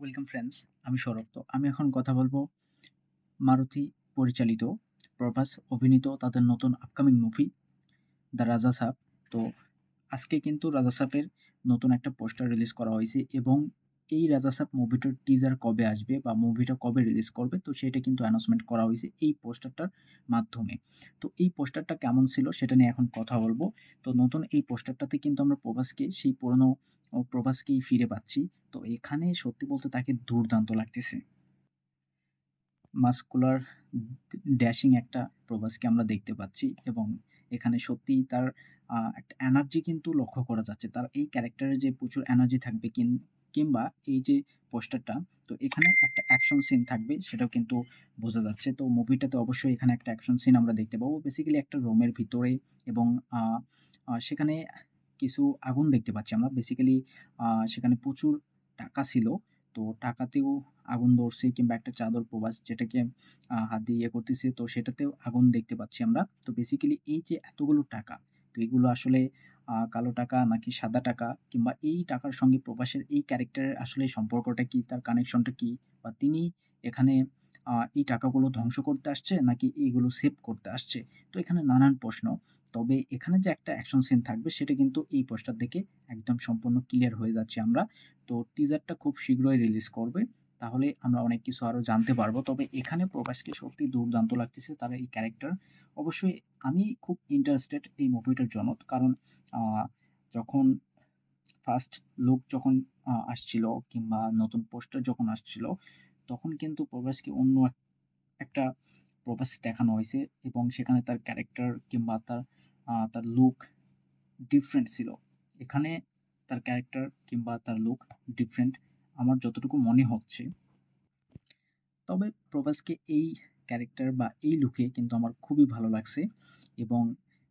Welcome friends আমি সৌরভ তো। আমি এখন কথা বলব মারুতি পরিচালিত, প্রভাস অভিনীত তাদের নতুন আপকামিং মুভি দ্য রাজা সাপ তো আজকে কিন্তু রাজা সাপের নতুন একটা পোস্টার রিলিজ করা হয়েছে এবং এই রাজা সাপ মুভিটার টিজার কবে আসবে বা মুভিটা কবে রিলিজ করবে, তো সেটা কিন্তু অ্যানাউন্সমেন্ট করা হয়েছে এই পোস্টারটার মাধ্যমে। তো এই পোস্টারটা কেমন ছিল সেটা নিয়ে এখন কথা বলব। তো নতুন এই পোস্টারটাতে কিন্তু আমরা প্রভাসকে, সেই পুরনো প্রভাসকেই ফিরে পাচ্ছি। তো এখানে সত্যি বলতে তাকে দুর্দান্ত লাগতেছে। মাস্কুলার ড্যাশিং একটা প্রভাসকে আমরা দেখতে পাচ্ছি এবং এখানে সত্যিই তার একটা এনার্জি কিন্তু লক্ষ্য করা যাচ্ছে। তার এই ক্যারেক্টারে যে প্রচুর এনার্জি থাকবে কিংবা এই যে পোস্টারটা, তো এখানে একটা অ্যাকশন সিন থাকবে, সেটাও কিন্তু বোঝা যাচ্ছে। তো মুভিটাতে অবশ্যই এখানে একটা অ্যাকশন সিন আমরা দেখতে পাবো। বেসিক্যালি একটা রুমের ভিতরে এবং সেখানে কিছু আগুন দেখতে পাচ্ছি আমরা। বেসিক্যালি সেখানে প্রচুর টাকা ছিল। তো টাকাতেও আগুন ধরছে কিংবা একটা চাদর প্রবাস যেটাকে হাত দিয়ে ইয়ে করতেছে, তো সেটাতেও আগুন দেখতে পাচ্ছি আমরা। তো বেসিক্যালি এই যে এতগুলো টাকা, তো এগুলো আসলে কালো টাকা নাকি সাদা টাকা কিংবা এই টাকার সঙ্গে প্রবাসের এই ক্যারেক্টারের আসলে সম্পর্কটা কি? তার কানেকশনটা কি? বা তিনি এখানে এই টাকাগুলো ধ্বংস করতে আসছে নাকি এইগুলো সেভ করতে আসছে? তো এখানে নানান প্রশ্ন। তবে এখানে যে একটা অ্যাকশন সিন থাকবে সেটা কিন্তু এই পোস্টার দেখে একদম সম্পূর্ণ ক্লিয়ার হয়ে যাচ্ছে আমরা। তো টিজারটা খুব শীঘ্রই রিলিজ করবে। তাহলে আমরা অনেক কিছু আরও জানতে পারব। তবে এখানে প্রকাশকে সত্যি দুর্দান্ত লাগতেছে তার এই ক্যারেক্টার অবশ্যই আমি খুব ইন্টারেস্টেড এই মুভিটার জন্য কারণ যখন ফার্স্ট লুক যখন আসছিল কিংবা নতুন পোস্টার যখন আসছিল, তখন কিন্তু প্রভাসকে অন্য একটা প্রভাস দেখানো হয়েছে এবং সেখানে তার ক্যারেক্টার কিংবা তার তার লুক ডিফারেন্ট ছিল। এখানে তার ক্যারেক্টার কিংবা তার লুক ডিফারেন্ট আমার যতটুকু মনে হচ্ছে। তবে প্রভাসকে এই ক্যারেক্টার বা এই লুকে কিন্তু আমার খুবই ভালো লাগছে এবং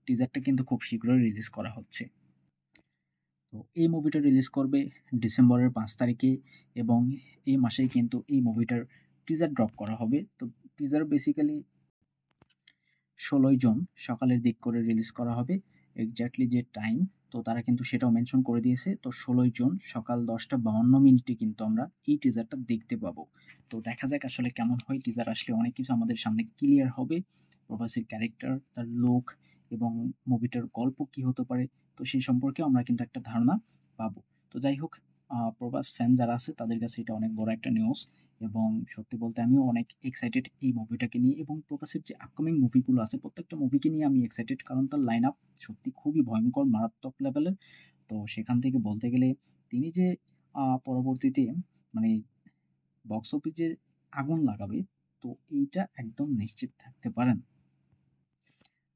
টিজারটা কিন্তু খুব শীঘ্রই রিলিজ করা হচ্ছে। তো এই মুভিটা রিলিজ করবে ডিসেম্বরের পাঁচ তারিখে এবং এই মাসেই কিন্তু এই মুভিটার টিজার ড্রপ করা হবে। তো টিজার বেসিক্যালি ষোলোই জুন সকালের দিক করে রিলিজ করা হবে। এক্স্যাক্টলি যে টাইম তো তারা কিন্তু সেটাও মেনশন করে দিয়েছে। তো ষোলোই জুন সকাল দশটা বাউন্ন মিনিটে কিন্তু আমরা এই টিজারটা দেখতে পাবো। তো দেখা যাক আসলে কেমন হয়। টিজার আসলে অনেক কিছু আমাদের সামনে ক্লিয়ার হবে। প্রভাসের ক্যারেক্টার তার লোক এবং মুভিটার গল্প কি হতে পারে, তো সেই সম্পর্কে আমরা কিন্তু একটা ধারণা পাবো। তো যাই হোক প্রবাস ফ্যান যারা আছে তাদের কাছে এটা অনেক বড় একটা নিউজ এবং সত্যি বলতে আমিও অনেক এক্সাইটেড এই মুভিটাকে নিয়ে এবং প্রবাসের যে আপকামিং মুভিগুলো আছে, প্রত্যেকটা মুভিকে নিয়ে আমি এক্সাইটেড কারণ তার লাইন আপ সত্যি খুবই ভয়ঙ্কর, মারাত্মক লেভেলের তো সেখান থেকে বলতে গেলে তিনি যে পরবর্তীতে মানে বক্স অফিসে আগুন লাগাবে, তো এইটা একদম নিশ্চিত থাকতে পারেন।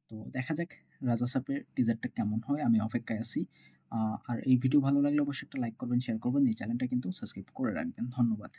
তো দেখা যাক রাজা সাপের টিজারটা কেমন হয়, আমি অপেক্ষায় আছি। আর এই ভিডিও ভালো লাগলে অবশ্যই একটা লাইক করবেন শেয়ার করবেন, এই চ্যানেলটা কিন্তু সাবস্ক্রাইব করে রাখবেন। ধন্যবাদ।